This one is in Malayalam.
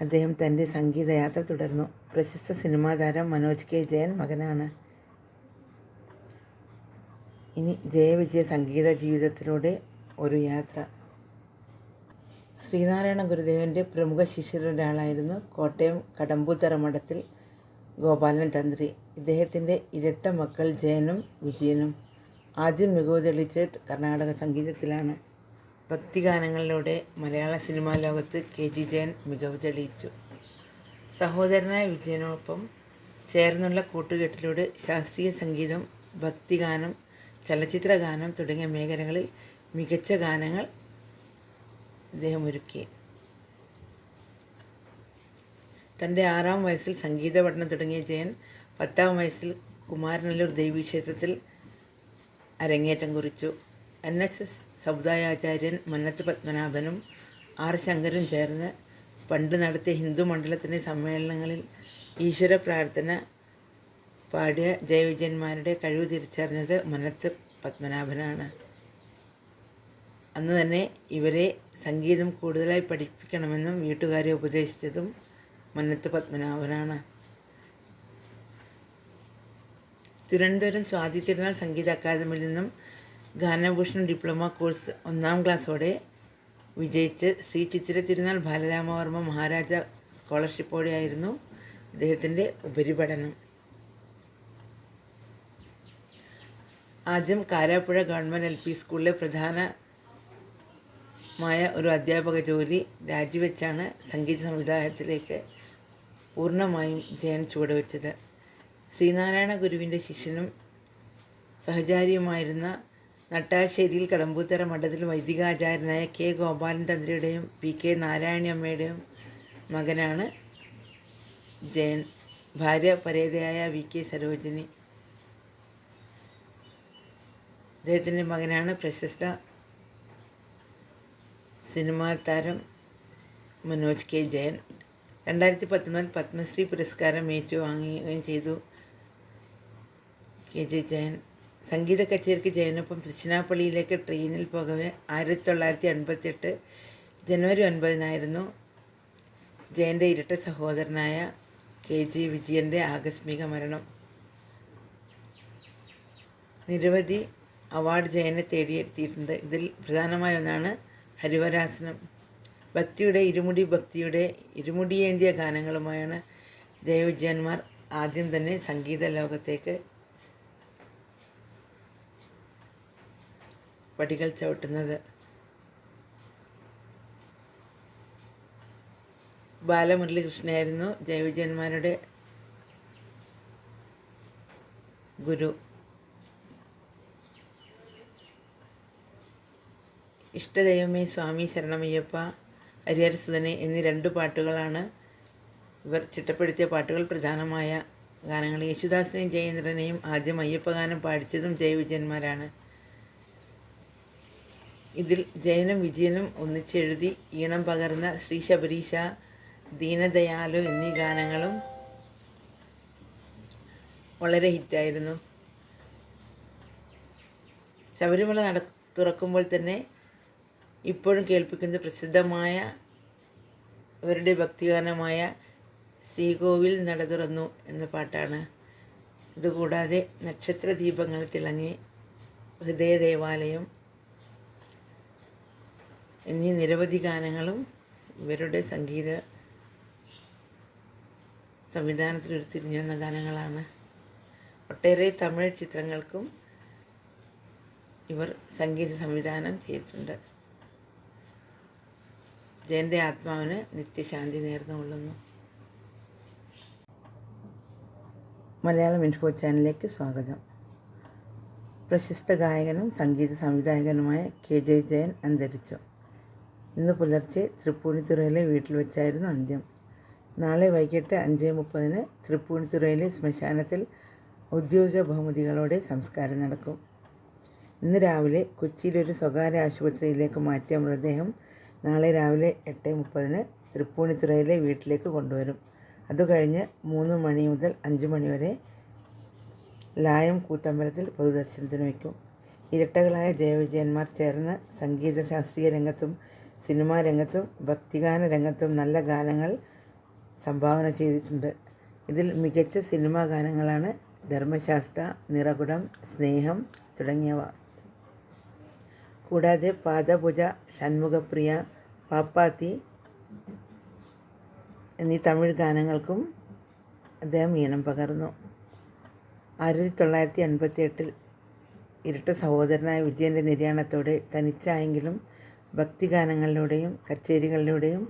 അദ്ദേഹം തന്റെ സംഗീതയാത്ര തുടർന്നു. പ്രശസ്ത സിനിമാ താരം മനോജ് കെ. ജയൻ മകനാണ്. ഇനി ജയവിജയ സംഗീത ജീവിതത്തിലൂടെ ഒരു യാത്ര. ശ്രീനാരായണ ഗുരുദേവന്റെ പ്രമുഖ ശിഷ്യരൊരാളായിരുന്നു കോട്ടയം കടമ്പൂത്തറ മഠത്തിൽ ഗോപാലൻ തന്ത്രി. ഇദ്ദേഹത്തിന്റെ ഇരട്ട മക്കൾ ജയനും വിജയനും ആദ്യം മികവ് തെളിച്ചത് കർണാടക സംഗീതത്തിലാണ്. ഭക്തിഗാനങ്ങളിലൂടെ മലയാള സിനിമാ ലോകത്ത് കെ ജി ജയൻ മികവ് തെളിയിച്ചു. സഹോദരനായ വിജയനോടൊപ്പം ചേർന്നുള്ള കൂട്ടുകെട്ടിലൂടെ ശാസ്ത്രീയ സംഗീതം ഭക്തിഗാനം ചലച്ചിത്ര ഗാനം തുടങ്ങിയ മേഖലകളിൽ മികച്ച ഗാനങ്ങൾ അദ്ദേഹം ഒരുക്കി. തന്റെ ആറാം വയസ്സിൽ സംഗീത പഠനം തുടങ്ങിയ ജയൻ പത്താം വയസ്സിൽ കുമാരനല്ലൂർ ദേവീക്ഷേത്രത്തിൽ അരങ്ങേറ്റം കുറിച്ചു. എൻ എസ് എസ് സമുദായാചാര്യൻ മന്നത്ത് പത്മനാഭനും ആർ ശങ്കരും ചേർന്ന് പണ്ട് നടത്തിയ ഹിന്ദു മണ്ഡലത്തിന്റെ സമ്മേളനങ്ങളിൽ ഈശ്വര പ്രാർത്ഥന പാടിയ ജയവിജയന്മാരുടെ കഴിവ് തിരിച്ചറിഞ്ഞത് മന്നത്ത് പത്മനാഭനാണ്. അന്ന് തന്നെ ഇവരെ സംഗീതം കൂടുതലായി പഠിപ്പിക്കണമെന്നും വീട്ടുകാരെ ഉപദേശിച്ചതും മന്നത്ത് പത്മനാഭനാണ്. തിരുവനന്തപുരം സ്വാതി തിരുനാൾ സംഗീത അക്കാദമിയിൽ നിന്നും ഗാനഭൂഷൺ ഡിപ്ലോമ കോഴ്സ് ഒന്നാം ക്ലാസ്സോടെ വിജയിച്ച് ശ്രീ ചിത്തിര തിരുനാൾ ബാലരാമവർമ്മ മഹാരാജ സ്കോളർഷിപ്പോടെയായിരുന്നു അദ്ദേഹത്തിന്റെ ഉപരിപഠനം. ആദ്യം കാരാപ്പുഴ ഗവൺമെന്റ് എൽ പി സ്കൂളിലെ പ്രധാനമായ ഒരു അധ്യാപക ജോലി രാജിവെച്ചാണ് സംഗീത സംവിധാനത്തിലേക്ക് പൂർണമായും ജയൻ ചുവടുവെച്ചത്. ശ്രീനാരായണ ഗുരുവിന്റെ ശിഷ്യനും സഹചാരിയുമായിരുന്ന നട്ടാശ്ശേരിയിൽ കടമ്പൂത്തറ മഠത്തിൽ വൈദികാചാര്യനായ കെ. ഗോപാലൻ തന്ത്രിയുടെയും പി. കെ. നാരായണിയമ്മയുടെയും മകനാണ് ജയൻ. ഭാര്യ പരേതയായ വി. കെ. സരോജിനി. അദ്ദേഹത്തിന്റെ മകനാണ് പ്രശസ്ത സിനിമാ താരം മനോജ് കെ. ജയൻ. രണ്ടായിരത്തി പത്തൊമ്പതിൽ പത്മശ്രീ പുരസ്കാരം ഏറ്റുവാങ്ങുകയും ചെയ്തു കെ. ജെ. ജയൻ. സംഗീത കച്ചേരിക്ക് ജയനൊപ്പം തൃശ്ശിനാപ്പള്ളിയിലേക്ക് ട്രെയിനിൽ പോകവെ ആയിരത്തി തൊള്ളായിരത്തി എൺപത്തെട്ട് ജനുവരി ഒൻപതിനായിരുന്നു ജയന്റെ ഇരട്ട സഹോദരനായ കെ ജി വിജയന്റെ ആകസ്മിക മരണം. നിരവധി അവാർഡ് ജയനെ തേടിയെത്തിയിട്ടുണ്ട്. ഇതിൽ പ്രധാനമായ ഒന്നാണ് ഹരിവരാസനം. ഭക്തിയുടെ ഇരുമുടി ഭക്തിയുടെ ഇരുമുടിയേന്തിയ ഗാനങ്ങളുമായാണ് ജയവിജയന്മാർ ആദ്യം തന്നെ സംഗീത ലോകത്തേക്ക് പടികൾ ചവിട്ടുന്നത്. ബാലമുരളികൃഷ്ണയായിരുന്നു ജൈവജന്മാരുടെ ഗുരു. ഇഷ്ടദൈവമേ സ്വാമി ശരണമയ്യപ്പ ഹരിഹരസുതനെ എന്നീ രണ്ട് പാട്ടുകളാണ് ഇവർ ചിട്ടപ്പെടുത്തിയ പാട്ടുകൾ പ്രധാനമായ ഗാനങ്ങൾ. യേശുദാസിനെയും ജയേന്ദ്രനെയും ആദ്യം അയ്യപ്പ ഗാനം പാടിച്ചതും ജയവിജയന്മാരാണ് ഇതിൽ ജയനും വിജയനും ഒന്നിച്ചെഴുതി ഈണം പകർന്ന ശ്രീ ശബരീശ ദീനദയാലു എന്നീ ഗാനങ്ങളും വളരെ ഹിറ്റായിരുന്നു. ശബരിമല നട തുറക്കുമ്പോൾ തന്നെ ഇപ്പോഴും കേൾപ്പിക്കുന്ന പ്രസിദ്ധമായ അവരുടെ ഭക്തിഗാനമായ ശ്രീകോവിൽ നട തുറന്നു എന്ന പാട്ടാണ്. ഇതുകൂടാതെ നക്ഷത്ര ദീപങ്ങൾ തിളങ്ങി ഹൃദയ ദേവാലയം എന്നീ നിരവധി ഗാനങ്ങളും ഇവരുടെ സംഗീത സംവിധാനത്തിൽ ഉരുത്തിരിഞ്ഞുവന്ന ഗാനങ്ങളാണ്. ഒട്ടേറെ തമിഴ് ചിത്രങ്ങൾക്കും ഇവർ സംഗീത സംവിധാനം ചെയ്തിട്ടുണ്ട്. ജയന്റെ ആത്മാവിന് നിത്യശാന്തി നേർന്നുകൊള്ളുന്നു മലയാളം ഇൻഫോ ചാനലിലേക്ക് സ്വാഗതം. പ്രശസ്ത ഗായകനും സംഗീത സംവിധായകനുമായ കെ ജെ ജയൻ അന്തരിച്ചു. ഇന്ന് പുലർച്ചെ തൃപ്പൂണിത്തുറയിലെ വീട്ടിൽ വെച്ചായിരുന്നു അന്ത്യം. നാളെ വൈകിട്ട് അഞ്ച് മുപ്പതിന് തൃപ്പൂണിത്തുറയിലെ ശ്മശാനത്തിൽ ഔദ്യോഗിക ബഹുമതികളോടെ സംസ്കാരം നടക്കും. ഇന്ന് രാവിലെ കൊച്ചിയിലൊരു സ്വകാര്യ ആശുപത്രിയിലേക്ക് മാറ്റിയ മൃതദേഹം നാളെ രാവിലെ എട്ട് മുപ്പതിന് തൃപ്പൂണിത്തുറയിലെ വീട്ടിലേക്ക് കൊണ്ടുവരും. അതുകഴിഞ്ഞ് മൂന്ന് മണി മുതൽ അഞ്ച് മണി വരെ ലായം കൂത്തമ്പലത്തിൽ പൊതുദർശനത്തിന് വയ്ക്കും. ഇരട്ടകളായ ജയവിജയന്മാർ ചേർന്ന് സംഗീത ശാസ്ത്രീയ രംഗത്തും സിനിമാ രംഗത്തും ഭക്തിഗാന രംഗത്തും നല്ല ഗാനങ്ങൾ സംഭാവന ചെയ്തിട്ടുണ്ട്. ഇതിൽ മികച്ച സിനിമാ ഗാനങ്ങളാണ് ധർമ്മശാസ്ത്ര നിറകുടം സ്നേഹം തുടങ്ങിയവ. കൂടാതെ പാദപൂജ ഷൺമുഖപ്രിയ പാപ്പാത്തി എന്നീ തമിഴ് ഗാനങ്ങൾക്കും അദ്ദേഹം ഈണം പകർന്നു. ആയിരത്തി തൊള്ളായിരത്തി എൺപത്തി എട്ടിൽ ഇരട്ട സഹോദരനായ വിജയന്റെ നിര്യാണത്തോടെ തനിച്ചായെങ്കിലും ഭക്തിഗാനങ്ങളിലൂടെയും കച്ചേരികളിലൂടെയും